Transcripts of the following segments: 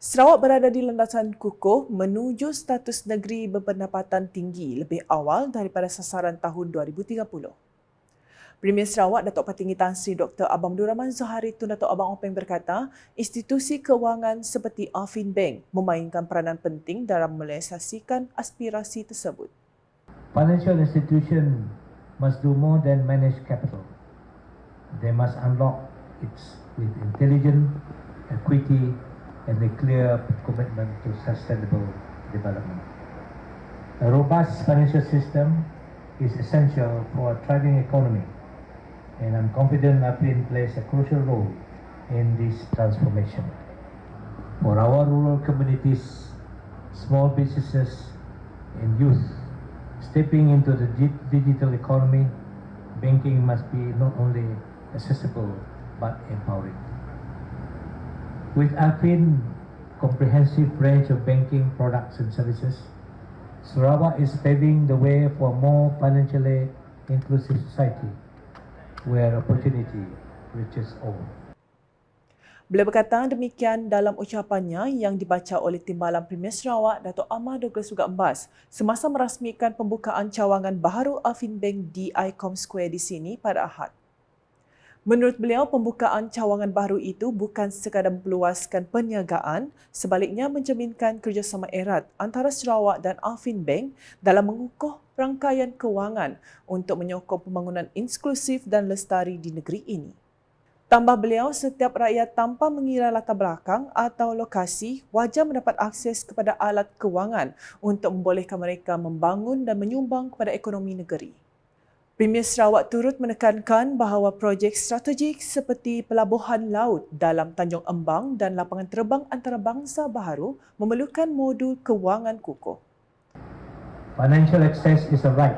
Sarawak berada di landasan kukuh menuju status negeri berpendapatan tinggi lebih awal daripada sasaran tahun 2030. Premier Sarawak Datuk Patinggi Tan Sri Dr. Abang Abdul Rahman Zohari Tun Datuk Abang Openg berkata, institusi kewangan seperti Afin Bank memainkan peranan penting dalam merealisasikan aspirasi tersebut. Financial institution must do more than manage capital. They must unlock its with intelligent, equity, and a clear commitment to sustainable development. A robust financial system is essential for a thriving economy, and I'm confident APIN plays a crucial role in this transformation. For our rural communities, small businesses, and youth, stepping into the digital economy, banking must be not only accessible but empowering. With AFIN comprehensive range of banking products and services, Sarawak is paving the way for a more financially inclusive society where opportunity reaches all. Beliau berkata demikian dalam ucapannya yang dibaca oleh Timbalan Premier Sarawak Datuk Ahmad Douglas juga Embas semasa merasmikan pembukaan cawangan baharu Afin Bank di Icom Square di sini pada Ahad. Menurut beliau, pembukaan cawangan baru itu bukan sekadar memperluaskan perniagaan, sebaliknya mencerminkan kerjasama erat antara Sarawak dan Afin Bank dalam mengukuh rangkaian kewangan untuk menyokong pembangunan inklusif dan lestari di negeri ini. Tambah beliau, setiap rakyat tanpa mengira latar belakang atau lokasi wajar mendapat akses kepada alat kewangan untuk membolehkan mereka membangun dan menyumbang kepada ekonomi negeri. Premier Sarawak turut menekankan bahawa projek strategik seperti pelabuhan laut dalam Tanjung Embang dan lapangan terbang antarabangsa baharu memerlukan modul kewangan kukuh. Financial access is a right,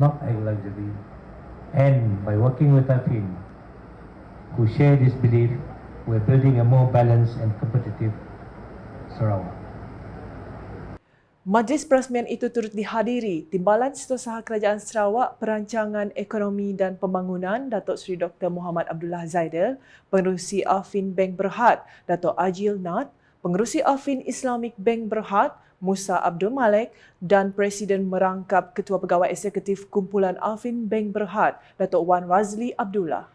not a luxury. And by working with AFIN, who share this belief, we're building a more balanced and competitive Sarawak. Majlis perasmian itu turut dihadiri Timbalan Setiausaha Kerajaan Sarawak Perancangan Ekonomi dan Pembangunan Datuk Seri Dr. Muhammad Abdullah Zaidel, Pengerusi Afin Bank Berhad Datuk Ajil Nat, Pengerusi Afin Islamic Bank Berhad Musa Abdul Malik dan Presiden Merangkap Ketua Pegawai Eksekutif Kumpulan Afin Bank Berhad Datuk Wan Razli Abdullah.